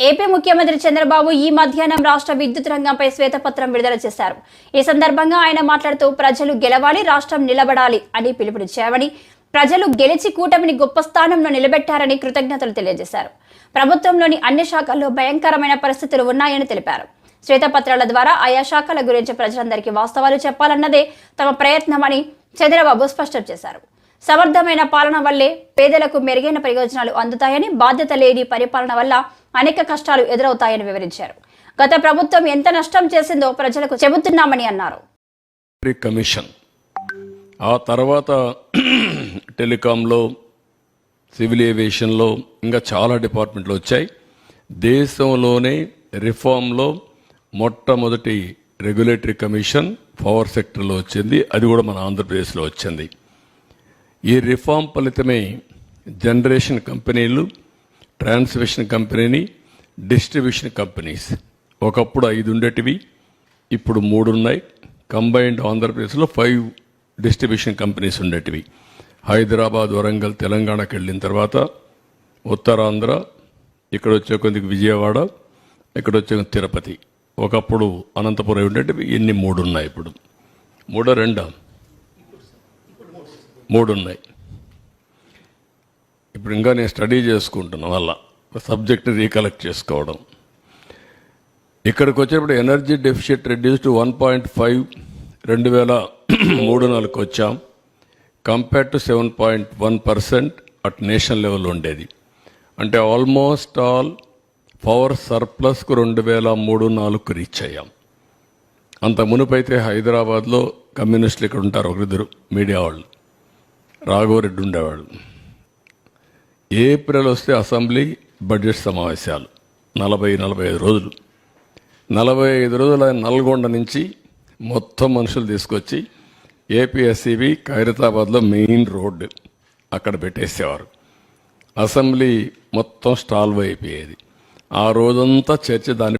AP ముఖ్యమంత్రి చంద్రబాబు ఈ మధ్యాహ్నం రాష్ట్ర విద్యుత్ రంగంపై శ్వేతపత్రం విడుదల చేశారు. ఈ సందర్భంగా ఆయన మాట్లాడుతూ ప్రజలు గెలవాలి రాష్ట్రం నిలబడాలి అని పిలుపునిచ్చామని ప్రజలు గెలిచి కూటమిని గొప్ప స్థానంలో నిలబెట్టారని కృతజ్ఞతలు తెలియజేశారు. ప్రభుత్వంలోని అన్ని శాఖల్లో భయంకరమైన పరిస్థితులు ఉన్నాయని తెలిపారు. శ్వేతపత్రాల ద్వారా ఆయా శాఖల గురించి ప్రజలందరికీ వాస్తవాలు చెప్పాలన్నదే తమ ప్రయత్నమని చంద్రబాబు స్పష్టం చేశారు. సమర్థమైన పాలన వల్లే పేదలకు మెరుగైన ప్రయోజనాలు అందుతాయని బాధ్యత లేని పరిపాలన వల్ల అనేక కష్టాలు ఎదురవుతాయని వివరించారు. గత ప్రభుత్వం ఎంత నష్టం చేసిందో ప్రజలకు చెబుతున్నామని అన్నారు. కమిషన్ ఆ తర్వాత టెలికాంలో సివిల్ ఏవియేషన్లో ఇంకా చాలా డిపార్ట్మెంట్లు వచ్చాయి. దేశంలోనే రిఫార్మ్లో మొట్టమొదటి రెగ్యులేటరీ కమిషన్ పవర్ సెక్టర్లో వచ్చింది. అది కూడా మన ఆంధ్రప్రదేశ్లో వచ్చింది. ఈ రిఫార్మ్ ఫలితమే జనరేషన్ కంపెనీలు ట్రాన్స్మిషన్ కంపెనీని డిస్ట్రిబ్యూషన్ కంపెనీస్. ఒకప్పుడు ఐదు ఉండేటివి ఇప్పుడు మూడు ఉన్నాయి. కంబైన్డ్ ఆంధ్రప్రదేశ్లో ఫైవ్ డిస్ట్రిబ్యూషన్ కంపెనీస్ ఉండేటివి. హైదరాబాద్ వరంగల్ తెలంగాణకి వెళ్ళిన తర్వాత ఉత్తరాంధ్ర ఇక్కడ వచ్చే కొద్దికి విజయవాడ ఇక్కడ వచ్చే తిరుపతి. ఒకప్పుడు అనంతపురం ఉండేటివి ఇన్ని మూడు ఉన్నాయి ఇప్పుడు. మూడో రెండా? మూడు ఉన్నాయి. ఇప్పుడు ఇంకా నేను స్టడీ చేసుకుంటున్నా వల్ల సబ్జెక్ట్ రీకలెక్ట్ చేసుకోవడం. ఇక్కడికి వచ్చేప్పుడు energy deficit reduce to one point five రెండు వేల మూడు నాలుగు వచ్చాం. Compare to seven point one percent at national level ఉండేది. అంటే ఆల్మోస్ట్ ఆల్ పవర్ సర్ప్లస్కు రెండు వేల మూడు నాలుగుకు రీచ్ అయ్యాం. అంత మునుపైతే హైదరాబాద్లో కమ్యూనిస్టులు ఇక్కడ ఉంటారు ఒకరిద్దరు మీడియా వాళ్ళు. రాఘవరెడ్డి ఉండేవాళ్ళు. ఏప్రిల్ వస్తే అసెంబ్లీ బడ్జెట్ సమావేశాలు. నలభై నలభై ఐదు రోజులు. నలభై ఐదు రోజులు నల్గొండ నుంచి మొత్తం మనుషులు తీసుకొచ్చి ఏపీఎస్సిబి ఖైరతాబాద్లో మెయిన్ రోడ్డు అక్కడ పెట్టేసేవారు. అసెంబ్లీ మొత్తం స్టాల్వ్ అయిపోయేది. ఆ రోజంతా చర్చ దాని